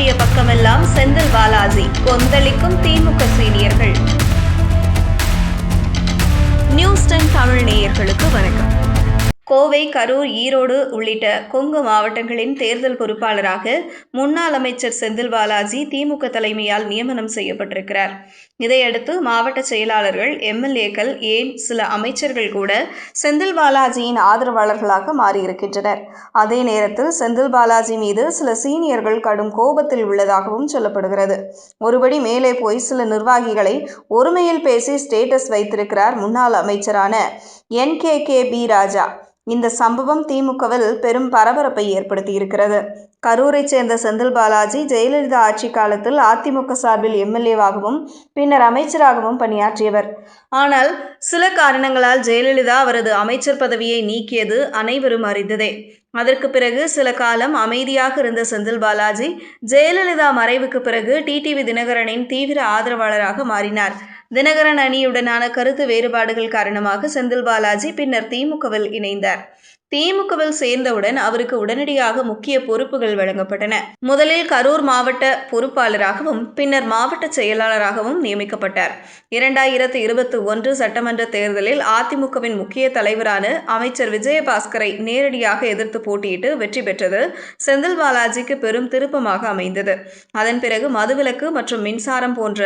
திரும்பிய பக்கமெல்லாம் செந்தில் பாலாஜி கொந்தளிக்கும் திமுக சீனியர்கள். நியூஸ் டென் தமிழ் நேயர்களுக்கு வணக்கம். கோவை கரூர் ஈரோடு உள்ளிட்ட கொங்கு மாவட்டங்களின் தேர்தல் பொறுப்பாளராக முன்னாள் அமைச்சர் செந்தில் பாலாஜி திமுக தலைமையால் நியமனம் செய்யப்பட்டிருக்கிறார். இதையடுத்து மாவட்ட செயலாளர்கள் எம்எல்ஏக்கள் ஏன் சில அமைச்சர்கள் கூட செந்தில் பாலாஜியின் ஆதரவாளர்களாக மாறியிருக்கின்றனர். அதே நேரத்தில் செந்தில் பாலாஜி மீது சில சீனியர்கள் கடும் கோபத்தில் உள்ளதாகவும் சொல்லப்படுகிறது. ஒருபடி மேலே போய் சில நிர்வாகிகளை ஒருமையில் பேசி ஸ்டேட்டஸ் வைத்திருக்கிறார் முன்னாள் அமைச்சரான N K K P Raja. இந்த சம்பவம் திமுகவில் பெரும் பரபரப்பை ஏற்படுத்தியிருக்கிறது. கரூரைச் சேர்ந்த செந்தில் பாலாஜி ஜெயலலிதா ஆட்சி காலத்தில் அதிமுக சார்பில் எம்எல்ஏவாகவும் பின்னர் அமைச்சராகவும் பணியாற்றியவர். ஆனால் சில காரணங்களால் ஜெயலலிதா அவரது அமைச்சர் பதவியை நீக்கியது அனைவரும் அறிந்ததே. அதற்கு பிறகு சில காலம் அமைதியாக இருந்த செந்தில் பாலாஜி ஜெயலலிதா மறைவுக்கு பிறகு டிடிவி தினகரனின் தீவிர ஆதரவாளராக மாறினார். தினகரன் அணியுடனான கருத்து வேறுபாடுகள் காரணமாக செந்தில் பாலாஜி பின்னர் திமுகவில் இணைந்தார். திமுகவில் சேர்ந்தவுடன் அவருக்கு உடனடியாக முக்கிய பொறுப்புகள் வழங்கப்பட்டன. முதலில் கரூர் மாவட்ட பொறுப்பாளராகவும் பின்னர் மாவட்ட செயலாளராகவும் நியமிக்கப்பட்டார். இரண்டாயிரத்து இருபத்தி ஒன்று சட்டமன்ற தேர்தலில் அதிமுகவின் முக்கிய தலைவரான அமைச்சர் விஜயபாஸ்கரை நேரடியாக எதிர்த்து போட்டியிட்டு வெற்றி பெற்றது செந்தில் பாலாஜிக்கு பெரும் திருப்பமாக அமைந்தது. அதன் பிறகு மதுவிலக்கு மற்றும் மின்சாரம் போன்ற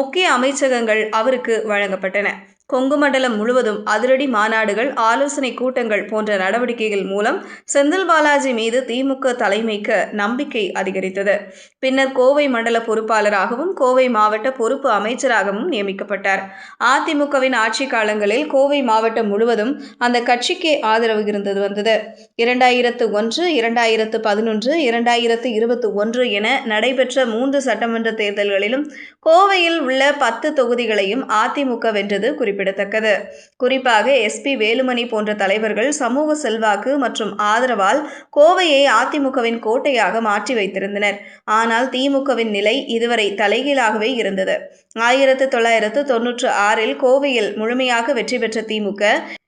முக்கிய அமைச்சகங்கள் அவருக்கு வழங்கப்பட்டன. கொங்கு மண்டலம் முழுவதும் அதிரடி மாநாடுகள் ஆலோசனை கூட்டங்கள் போன்ற நடவடிக்கைகள் மூலம் செந்தில் பாலாஜி மீது திமுக தலைமைக்கு நம்பிக்கை அதிகரித்தது. பின்னர் கோவை மண்டல பொறுப்பாளராகவும் கோவை மாவட்ட பொறுப்பு அமைச்சராகவும் நியமிக்கப்பட்டார். அதிமுகவின் ஆட்சி காலங்களில் கோவை மாவட்டம் முழுவதும் அந்த கட்சிக்கே ஆதரவு இருந்தது வந்தது. இரண்டாயிரத்து ஒன்று இரண்டாயிரத்து பதினொன்று இரண்டாயிரத்து இருபத்தி ஒன்று என நடைபெற்ற மூன்று சட்டமன்ற தேர்தல்களிலும் கோவையில் உள்ள பத்து தொகுதிகளையும் அதிமுக வென்றது குறிப்பிடத்தக்கது. குறிப்பாக எஸ்பி வேலுமணி போன்ற தலைவர்கள் சமூக செல்வாக்கு மற்றும் ஆதரவால் கோவையை அதிமுகவின் கோட்டையாக மாற்றி வைத்திருந்தனர். ஆனால் திமுகவின் நிலை இதுவரை தலைகீழாகவே இருந்தது. ஆயிரத்து தொள்ளாயிரத்து தொன்னூற்று ஆறில் கோவையில் முழுமையாக வெற்றி பெற்ற திமுக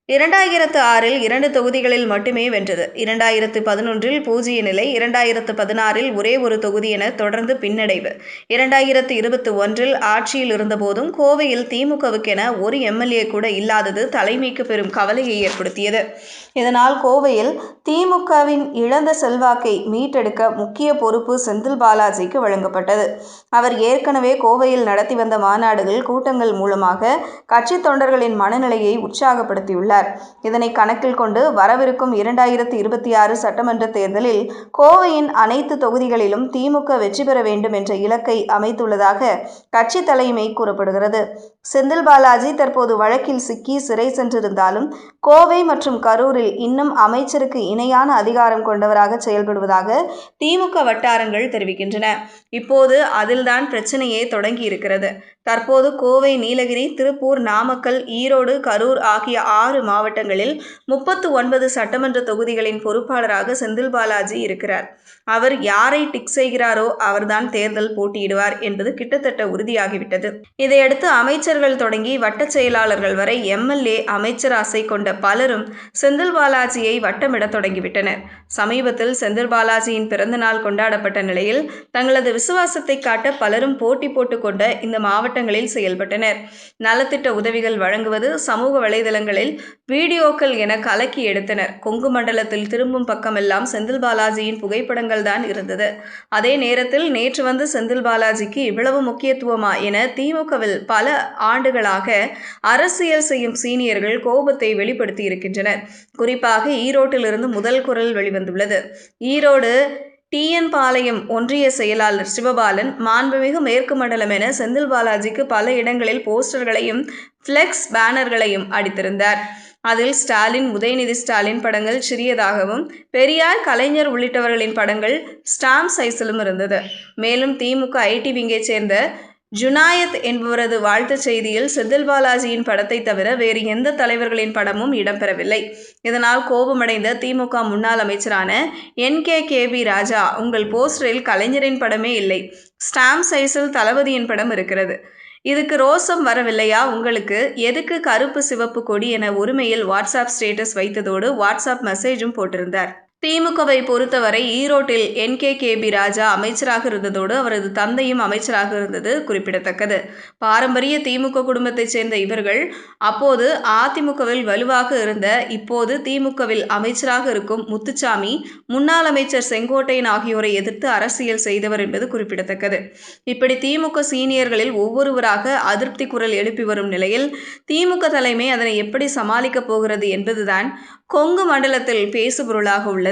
இரண்டாயிரத்து ஆறில் இரண்டு தொகுதிகளில் மட்டுமே வென்றது. இரண்டாயிரத்து பதினொன்றில் பூஜ்ய நிலை இரண்டாயிரத்து பதினாறில் ஒரே ஒரு தொகுதி என தொடர்ந்து பின்னடைவு. இரண்டாயிரத்து இருபத்தி ஒன்றில் ஆட்சியில் இருந்தபோதும் கோவையில் திமுகவுக்கென ஒரு எம்எல்ஏ கூட இல்லாதது தலைமைக்கு பெரும் கவலையை ஏற்படுத்தியது. இதனால் கோவையில் திமுகவின் இழந்த செல்வாக்கை மீட்டெடுக்க முக்கிய பொறுப்பு செந்தில் பாலாஜிக்கு வழங்கப்பட்டது. அவர் ஏற்கனவே கோவையில் நடத்தி வந்த மாநாடுகள் கூட்டங்கள் மூலமாக கட்சி தொண்டர்களின் மனநிலையை உற்சாகப்படுத்தியுள்ளார். கூறியுள்ளார். இதனை கணக்கில் கொண்டு வரவிருக்கும் இரண்டாயிரத்தி இருபத்தி ஆறு சட்டமன்ற தேர்தலில் கோவையின் அனைத்து தொகுதிகளிலும் திமுக வெற்றி பெற வேண்டும் என்ற இலக்கை அமைத்துள்ளதாக கட்சி தலைமை கூறப்படுகிறது. செந்தில் பாலாஜி தற்போது வழக்கில் சிக்கி சிறை சென்றிருந்தாலும் கோவை மற்றும் கரூரில் இன்னும் அமைச்சருக்கு இணையான அதிகாரம் கொண்டவராக செயல்படுவதாக திமுக வட்டாரங்கள் தெரிவிக்கின்றன. இப்போது அதில்தான் பிரச்சனையே தொடங்கி இருக்கிறது தற்போது கோவை நீலகிரி திருப்பூர் நாமக்கல் ஈரோடு கரூர் ஆகிய ஆறு மாவட்டங்களில் முப்பத்து ஒன்பது சட்டமன்ற தொகுதிகளின் பொறுப்பாளராக செந்தில் பாலாஜி இருக்கிறார். அவர் யாரை டிக் செய்கிறாரோ அவர்தான் தேர்தல் போட்டியிடுவார் என்பது கிட்டத்தட்ட உறுதியாகிவிட்டது. இதையடுத்து அமைச்சர்கள் தொடங்கி வட்டச் செயலாளர்கள் வரை எம்எல்ஏ அமைச்சர் ஆசை கொண்ட பலரும் செந்தில் பாலாஜியை வட்டமிடத் தொடங்கிவிட்டனர். சமீபத்தில் செந்தில் பாலாஜியின் பிறந்தநாள் கொண்டாடப்பட்ட நிலையில் தங்களது விசுவாசத்தை காட்ட பலரும் போட்டி போட்டுக்கொண்ட இந்த மாவட்டங்களில் செயல்பட்டனர். நலத்திட்ட உதவிகள் வழங்குவது சமூக வலைதளங்களில் வீடியோக்கள் என கலக்கி எடுத்தனர். கொங்கு மண்டலத்தில் திரும்பும் பக்கமெல்லாம் செந்தில் பாலாஜியின் புகைப்படங்கள் தான் இருந்தது. அதே நேரத்தில் நேற்று வந்து செந்தில் பாலாஜிக்கு இவ்வளவு முக்கியத்துவமா என திமுகவில் பல ஆண்டுகளாக அரசியல் செய்யும் சீனியர்கள் கோபத்தை வெளிப்படுத்தி இருக்கின்றனர். குறிப்பாக ஈரோட்டிலிருந்து முதல் குரல் வெளிவந்துள்ளது. ஈரோடு டிஎன் பாளையம் ஒன்றிய செயலாளர் சிவபாலன் மாண்புமிகு மேற்கு மண்டலம் என செந்தில் பாலாஜிக்கு பல இடங்களில் போஸ்டர்களையும் ஃப்ளெக்ஸ் பேனர்களையும் அடித்திருந்தார். அதில் ஸ்டாலின் உதயநிதி ஸ்டாலின் படங்கள் சிறியதாகவும் பெரியார் கலைஞர் உள்ளிட்டவர்களின் படங்கள் ஸ்டாம்ப் சைஸிலும் இருந்தது. மேலும் திமுக ஐடி விங்கை சேர்ந்த ஜுனாயத் என்பவரது வாழ்த்துச் செய்தியில் செந்தில் பாலாஜியின் படத்தை தவிர வேறு எந்த தலைவர்களின் படமும் இடம்பெறவில்லை. இதனால் கோபமடைந்த திமுக முன்னாள் அமைச்சரான N. K. K. P Raja உங்கள் போஸ்டரில் கலைஞரின் படமே இல்லை. ஸ்டாம்ப் சைஸில் தளபதியின் படம் இருக்கிறது. இதுக்கு ரோசம் வரவில்லையா? உங்களுக்கு எதுக்கு கருப்பு சிவப்பு கொடி என உரிமையில் வாட்ஸ்அப் ஸ்டேட்டஸ் வைத்ததோடு வாட்ஸ்அப் மெசேஜும் போட்டிருந்தார். திமுகவை பொறுத்தவரை ஈரோட்டில் என் கே கேபி ராஜா அமைச்சராக இருந்ததோடு அவரது தந்தையும் அமைச்சராக இருந்தது குறிப்பிடத்தக்கது. பாரம்பரிய திமுக குடும்பத்தைச் சேர்ந்த இவர்கள் அப்போது அதிமுகவில் வலுவாக இருந்த இப்போது திமுகவில் அமைச்சராக இருக்கும் முத்துச்சாமி முன்னாள் அமைச்சர் செங்கோட்டையன் ஆகியோரை எதிர்த்து அரசியல் செய்தவர் என்பது குறிப்பிடத்தக்கது. இப்படி திமுக சீனியர்களில் ஒவ்வொருவராக அதிருப்தி குரல் எழுப்பி வரும் நிலையில் திமுக தலைமை அதனை எப்படி சமாளிக்கப் போகிறது என்பதுதான் கொங்கு மண்டலத்தில் பேசுபொருளாக உள்ளது.